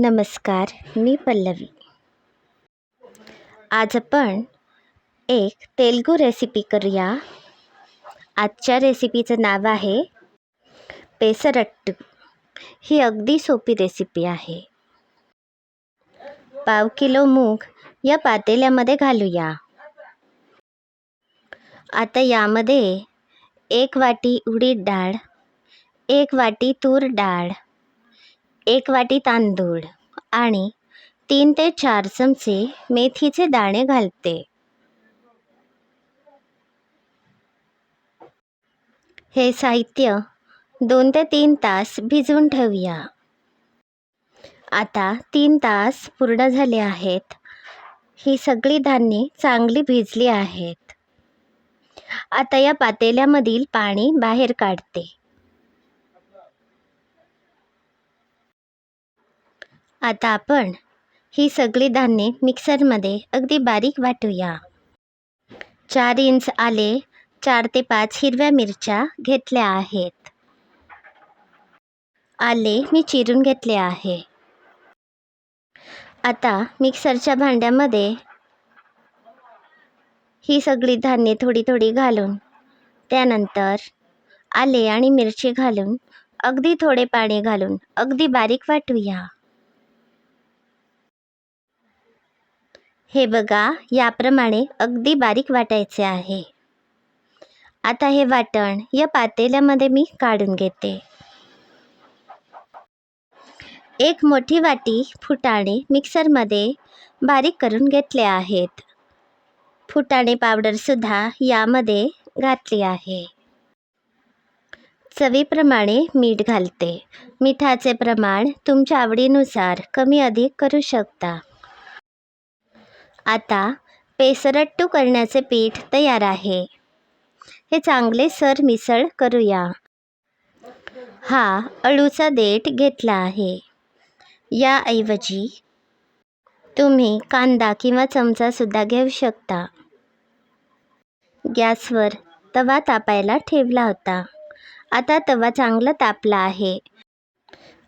नमस्कार मी पल्लवी. आज आपण एक तेलगू रेसिपी करूया. आजच्या रेसिपीचं नाव आहे पेसरट्टू. ही अगदी सोपी रेसिपी आहे. पाव किलो मूग या पातेल्यामध्ये घालूया. आता यामध्ये एक वाटी उडीद डाळ एक वाटी तूर डाळ एक वाटी तांदूळ आणि तीन ते चार चमचे मेथीचे दाणे घालते. हे साहित्य दोन ते तीन तास भिजवून ठेवूया. आता तीन तास पूर्ण झाले आहेत. ही सगळी धान्ये चांगली भिजली आहेत. आता या पातेल्यामधील पाणी बाहेर काढते. आता आपण ही सगळी धान्ये मिक्सरमध्ये अगदी बारीक वाटूया. चार इंच आले चार ते पाच हिरव्या मिरच्या घेतल्या आहेत. आले मी चिरून घेतले आहे. आता मिक्सरच्या भांड्यामध्ये ही सगळी धान्ये थोडी थोडी घालून त्यानंतर आले आणि मिरची घालून अगदी थोडे पाणी घालून अगदी बारीक वाटूया. हे बघा याप्रमाणे अगदी बारीक वाटायचे आहे. आता हे वाटण या पातेल्यामध्ये मी काढून घेते. एक मोठी वाटी फुटाणे मिक्सरमध्ये बारीक करून घेतले आहेत. फुटाणे पावडरसुद्धा यामध्ये घातली आहे. चवीप्रमाणे मीठ घालते. मिठाचे प्रमाण तुमच्या आवडीनुसार कमी अधिक करू शकता. आता पेसरट्टू करण्याचे पीठ तयार आहे. हे चांगले सर मिसळ करूया. हा अळूचा देठ घेतला आहे. याऐवजी तुम्ही कांदा किंवा चमचासुद्धा घेऊ शकता. गॅसवर तवा तापायला ठेवला होता. आता तवा चांगला तापला आहे.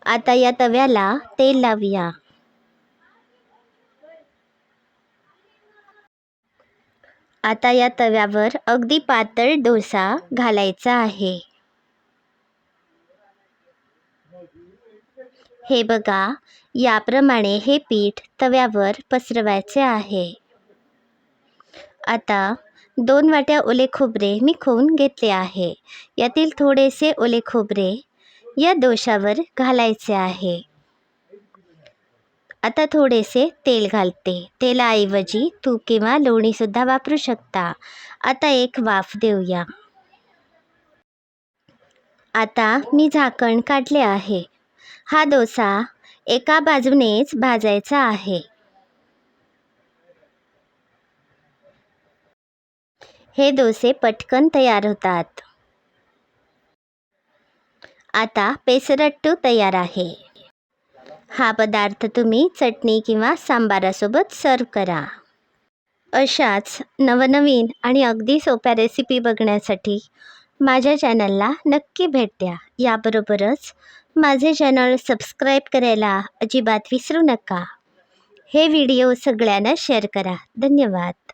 आता या तव्याला तेल लावूया. आता या तव्यावर अगदी पातळ डोसा घालायचा आहे. हे बघा याप्रमाणे हे पीठ तव्यावर पसरवायचे आहे. आता दोन वाट्या ओले खोबरे मी खोवून घेतले आहे. यातील थोडेसे ओले खोबरे या डोशावर घालायचे आहे. आता थोडेसे तेल घालते. तेलाऐवजी तूप किंवा लोणीसुद्धा वापरू शकता. आता एक वाफ देऊया. आता मी झाकण काढले आहे. हा डोसा एका बाजूनेच भाजायचा आहे. हे डोसे पटकन तयार होतात. आता पेसरट्टू तयार आहे. हा पदार्थ तुम्ही चटणी किंवा सांबारासोबत सर्व करा. अशाच नवनवीन आणि अगदी सोप्या रेसिपी बघण्यासाठी माझ्या चॅनलला नक्की भेट द्या. याबरोबरच माझे चॅनल सबस्क्राईब करायला अजिबात विसरू नका. हे व्हिडिओ सगळ्यांना शेअर करा. धन्यवाद.